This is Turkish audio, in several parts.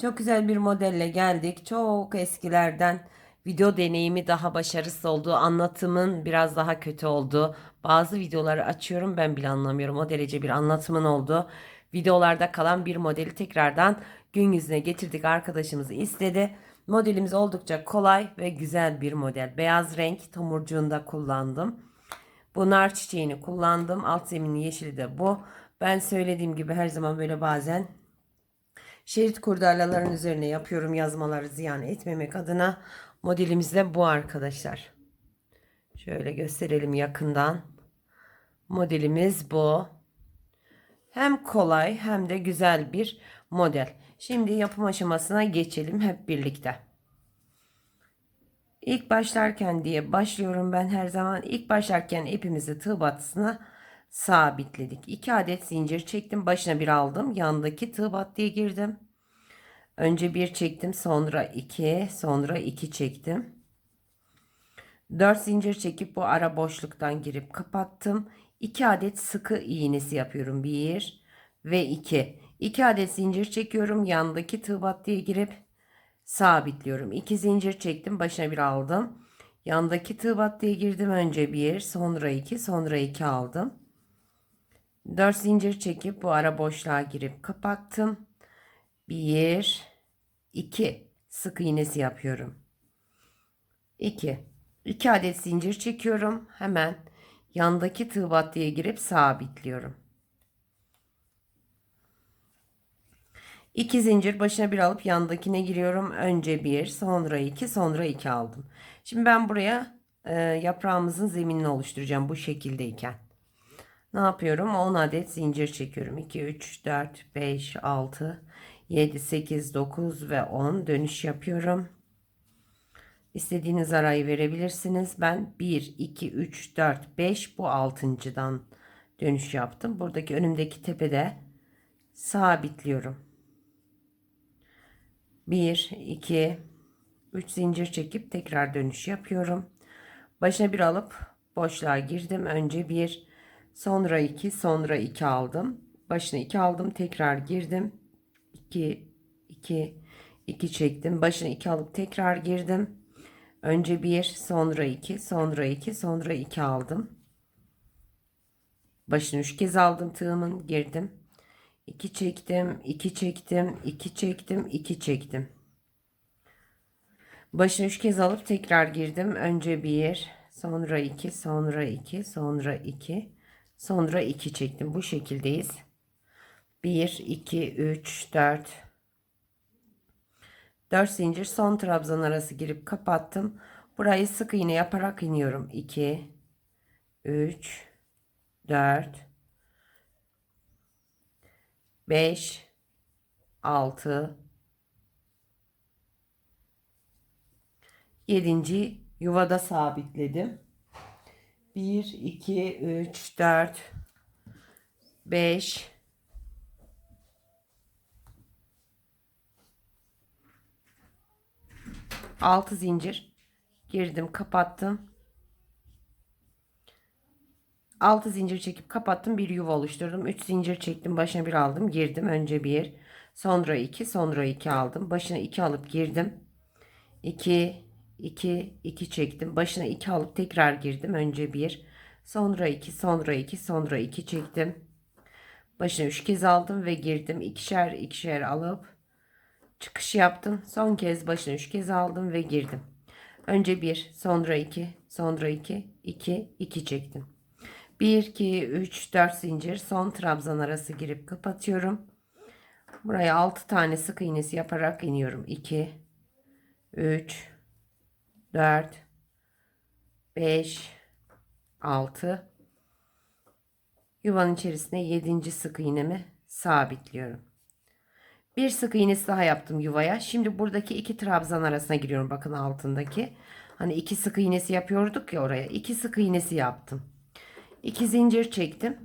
Çok güzel bir modelle geldik. Çok eskilerden video deneyimi daha başarısız oldu. Anlatımın biraz daha kötü oldu. Bazı videoları açıyorum ben bile anlamıyorum. O derece bir anlatımın oldu. Videolarda kalan bir modeli tekrardan gün yüzüne getirdik. Arkadaşımız istedi. Modelimiz oldukça kolay ve güzel bir model. Beyaz renk tomurcuğunda kullandım. Bu nar çiçeğini kullandım. Alt zeminin yeşili de bu. Ben söylediğim gibi her zaman böyle bazen Şerit kurdalaların üzerine yapıyorum yazmaları ziyan etmemek adına. Modelimiz de bu arkadaşlar. Şöyle gösterelim yakından. Modelimiz bu. Hem kolay hem de güzel bir model. Şimdi yapım aşamasına geçelim hep birlikte. İlk başlarken diye başlıyorum ben her zaman. İlk başlarken ipimizi tığ battısına sabitledik. 2 adet zincir çektim. Başına bir aldım. Yandaki tığ battıya girdim. Önce bir çektim. Sonra 2. Sonra 2 çektim. 4 zincir çekip bu ara boşluktan girip kapattım. 2 adet sıkı iğnesi yapıyorum. 1 ve 2. 2 adet zincir çekiyorum. Yandaki tığ battıya girip sabitliyorum. 2 zincir çektim. Başına bir aldım. Yandaki tığ battıya girdim. Önce 1, sonra 2, sonra 2 aldım. 4 zincir çekip bu ara boşluğa girip kapattım. 1 2 sık iğnesi yapıyorum. 2 2 adet zincir çekiyorum. Hemen yandaki tığ battıya girip sabitliyorum. 2 zincir başına bir alıp yandakine giriyorum. Önce 1, sonra 2, sonra 2 aldım. Şimdi ben buraya e, yaprağımızın zeminini oluşturacağım bu şekildeyken. Ne yapıyorum? 10 adet zincir çekiyorum. 2, 3, 4, 5, 6, 7, 8, 9 ve 10 dönüş yapıyorum. İstediğiniz arayı verebilirsiniz. Ben 1, 2, 3, 4, 5 bu altıncıdan dönüş yaptım. Buradaki önümdeki tepede sabitliyorum. 1, 2, 3 zincir çekip tekrar dönüş yapıyorum. Başına bir alıp boşluğa girdim. Önce 1, sonra 2, sonra 2 aldım. Başına 2 aldım. Tekrar girdim. 2 2 2 çektim. Başına 2 alıp tekrar girdim. Önce 1, sonra 2, sonra 2, sonra 2 aldım. Başını 3 kez aldım tığımın, girdim. 2 çektim, 2 çektim, 2 çektim, 2 çektim. Başını 3 kez alıp tekrar girdim. Önce 1, sonra 2, sonra 2, sonra 2, sonra 2 çektim. Bu şekildeyiz. 1, 2, 3, 4. 4 zincir son trabzan arası girip kapattım. Burayı sık iğne yaparak iniyorum. 2, 3, 4, 5, 6, 7. yuvada sabitledim. 1, 2, 3, 4, 5, 6 zincir. Girdim kapattım. 6 zincir çekip kapattım bir yuva oluşturdum. 3 zincir çektim başına bir aldım girdim. Önce bir sonra 2 sonra 2 aldım. Başına 2 alıp girdim. 2 2 2 çektim başına 2 alıp tekrar girdim önce bir sonra 2 sonra 2 sonra 2 çektim başına 3 kez aldım ve girdim ikişer ikişer alıp çıkış yaptım. Son kez başına 3 kez aldım ve girdim. Önce 1, sonra 2, sonra 2, 2, 2 çektim. 1, 2, 3, 4 zincir son trabzan arası girip kapatıyorum. Buraya 6 tane sık iğnesi yaparak iniyorum. 2, 3, 4, 5, 6. Yuvanın içerisine 7. sık iğnemi sabitliyorum. Bir sık iğnesi daha yaptım yuvaya. Şimdi buradaki iki trabzan arasına giriyorum. Bakın altındaki. Hani iki sık iğnesi yapıyorduk ya oraya. İki sık iğnesi yaptım. İki zincir çektim.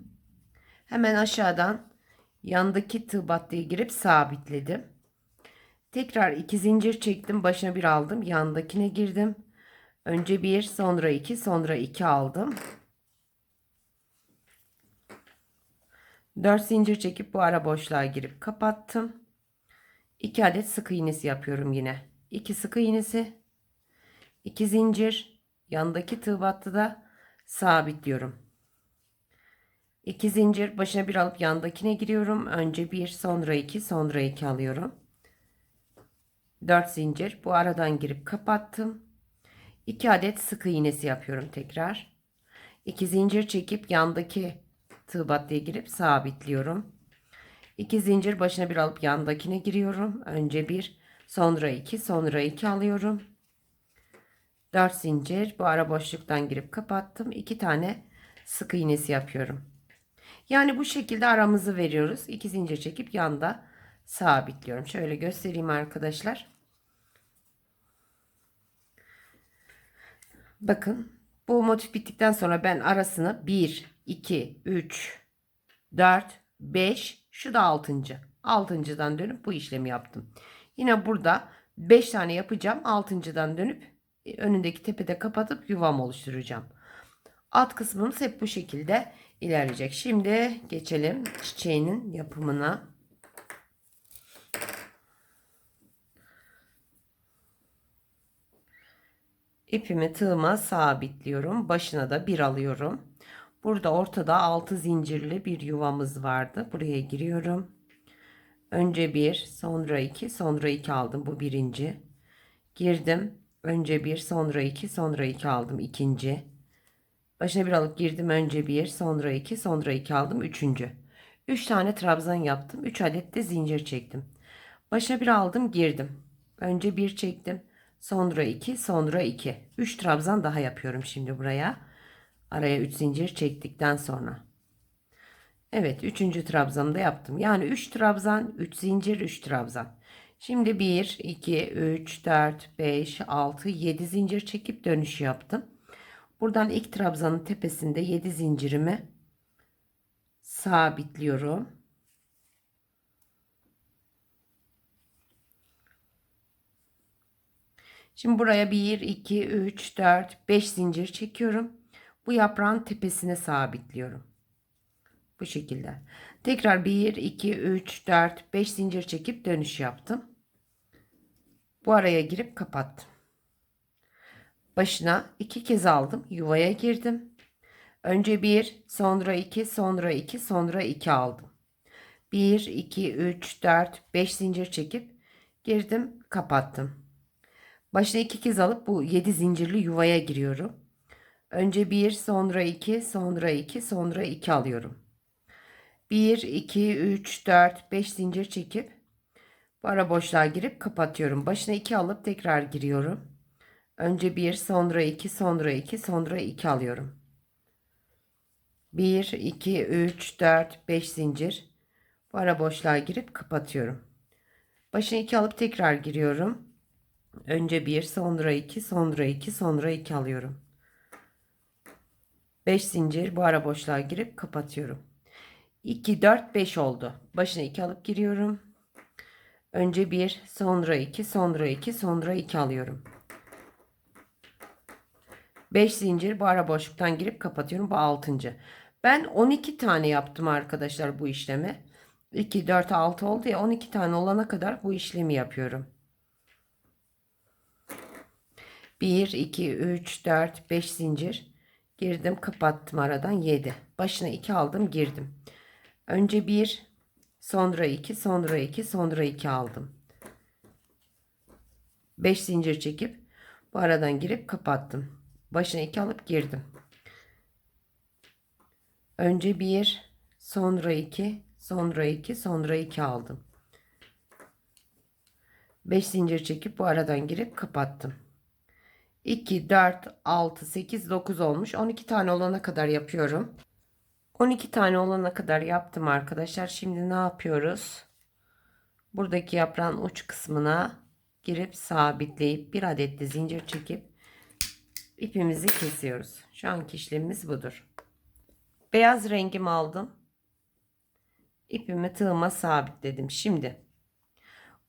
Hemen aşağıdan yandaki tığ battıya girip sabitledim. Tekrar iki zincir çektim. Başına bir aldım. Yandakine girdim. Önce bir, sonra iki, sonra iki aldım. 4 zincir çekip bu ara boşluğa girip kapattım. 2 adet sık iğnesi yapıyorum yine. 2 sık iğnesi, 2 zincir, yandaki tığ battıda sabitliyorum. 2 zincir başına bir alıp yandakine giriyorum. Önce 1, sonra 2, sonra 2 alıyorum. 4 zincir bu aradan girip kapattım. 2 adet sık iğnesi yapıyorum tekrar. 2 zincir çekip yandaki tığ battıya girip sabitliyorum. 2 zincir başına bir alıp yandakine giriyorum. Önce 1, sonra 2, sonra 2 alıyorum. 4 zincir bu ara boşluktan girip kapattım. 2 tane sık iğnesi yapıyorum. Yani bu şekilde aramızı veriyoruz. 2 zincir çekip yanda sabitliyorum. Şöyle göstereyim arkadaşlar. Bakın bu motif bittikten sonra ben arasını 1, 2, 3, 4, 5 şu da 6. 6.dan dönüp bu işlemi yaptım. Yine burada 5 tane yapacağım. 6.dan dönüp e, önündeki tepede kapatıp yuvam oluşturacağım. Alt kısmımız hep bu şekilde ilerleyecek. Şimdi geçelim çiçeğinin yapımına. İpimi tığıma sabitliyorum. Başına da bir alıyorum. Burada ortada 6 zincirli bir yuvamız vardı. Buraya giriyorum. Önce 1, sonra 2, sonra 2 aldım. Bu birinci. Girdim. Önce 1, sonra 2, sonra 2 aldım. ikinci. Başına bir alıp girdim. Önce 1, sonra 2, sonra 2 aldım. Üçüncü. 3 tane trabzan yaptım. 3 adet de zincir çektim. Başına bir aldım, girdim. Önce 1 çektim. Sonra 2, sonra 2. 3 trabzan daha yapıyorum şimdi buraya. Araya 3 zincir çektikten sonra. Evet 3. trabzanı da yaptım. Yani 3 trabzan, 3 zincir, 3 trabzan. Şimdi 1, 2, 3, 4, 5, 6, 7 zincir çekip dönüş yaptım. Buradan ilk trabzanın tepesinde 7 zincirimi sabitliyorum. Şimdi buraya 1, 2, 3, 4, 5 zincir çekiyorum. Bu yaprağın tepesine sabitliyorum. Bu şekilde. Tekrar 1, 2, 3, 4, 5 zincir çekip dönüş yaptım. Bu araya girip kapattım. Başına iki kez aldım. Yuvaya girdim. Önce 1, sonra 2, sonra 2, sonra 2 aldım. 1, 2, 3, 4, 5 zincir çekip girdim, kapattım. Başına iki kez alıp bu 7 zincirli yuvaya giriyorum. Önce 1, sonra 2, sonra 2, sonra 2 alıyorum. 1, 2, 3, 4, 5 zincir çekip bu ara boşluğa girip kapatıyorum. Başına 2 alıp tekrar giriyorum. Önce 1, sonra 2, sonra 2, sonra 2 alıyorum. 1, 2, 3, 4, 5 zincir. Bu ara boşluğa girip kapatıyorum. Başına 2 alıp tekrar giriyorum. Önce 1, sonra 2, sonra 2, sonra 2 alıyorum. 5 zincir bu ara boşluğa girip kapatıyorum. 2, 4, 5 oldu. Başına 2 alıp giriyorum. Önce 1, sonra 2, sonra 2, sonra 2 alıyorum. 5 zincir bu ara boşluktan girip kapatıyorum. Bu 6. Ben 12 tane yaptım arkadaşlar bu işlemi. 2, 4, 6 oldu ya 12 tane olana kadar bu işlemi yapıyorum. 1, 2, 3, 4, 5 zincir. Girdim kapattım aradan 7. Başına 2 aldım girdim. Önce 1, sonra 2, sonra 2, sonra 2 aldım. 5 zincir çekip bu aradan girip kapattım. Başına 2 alıp girdim. Önce 1, sonra 2, sonra 2, sonra 2 aldım. 5 zincir çekip bu aradan girip kapattım. 2, 4, 6, 8, 9 olmuş. 12 tane olana kadar yapıyorum. 12 tane olana kadar yaptım arkadaşlar. Şimdi ne yapıyoruz? buradaki yaprağın uç kısmına girip sabitleyip bir adet de zincir çekip ipimizi kesiyoruz. Şu anki işlemimiz budur. Beyaz rengimi aldım. İpimi tığıma sabitledim. Şimdi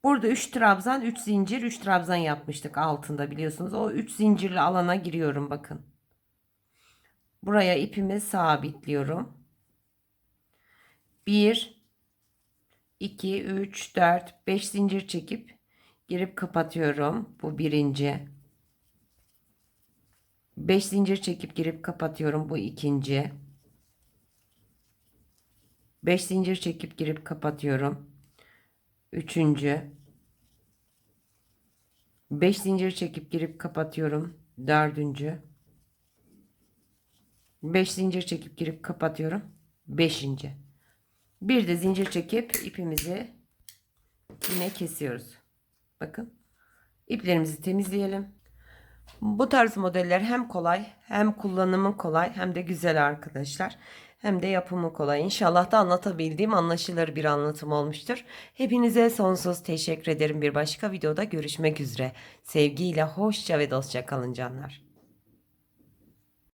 burada 3 trabzan 3 zincir 3 trabzan yapmıştık altında biliyorsunuz. O 3 zincirli alana giriyorum bakın. Buraya ipimi sabitliyorum. 1 2 3 4 5 zincir çekip girip kapatıyorum. Bu birinci. 5 zincir çekip girip kapatıyorum. Bu ikinci. 5 zincir çekip girip kapatıyorum. Üçüncü. 5 zincir çekip girip kapatıyorum. Dördüncü. 5 zincir çekip girip kapatıyorum. Beşinci. Bir de zincir çekip ipimizi yine kesiyoruz. Bakın. İplerimizi temizleyelim. Bu tarz modeller hem kolay hem kullanımı kolay hem de güzel arkadaşlar. Hem de yapımı kolay. İnşallah da anlatabildiğim anlaşılır bir anlatım olmuştur. Hepinize sonsuz teşekkür ederim. Bir başka videoda görüşmek üzere. Sevgiyle hoşça ve dostça kalın canlar.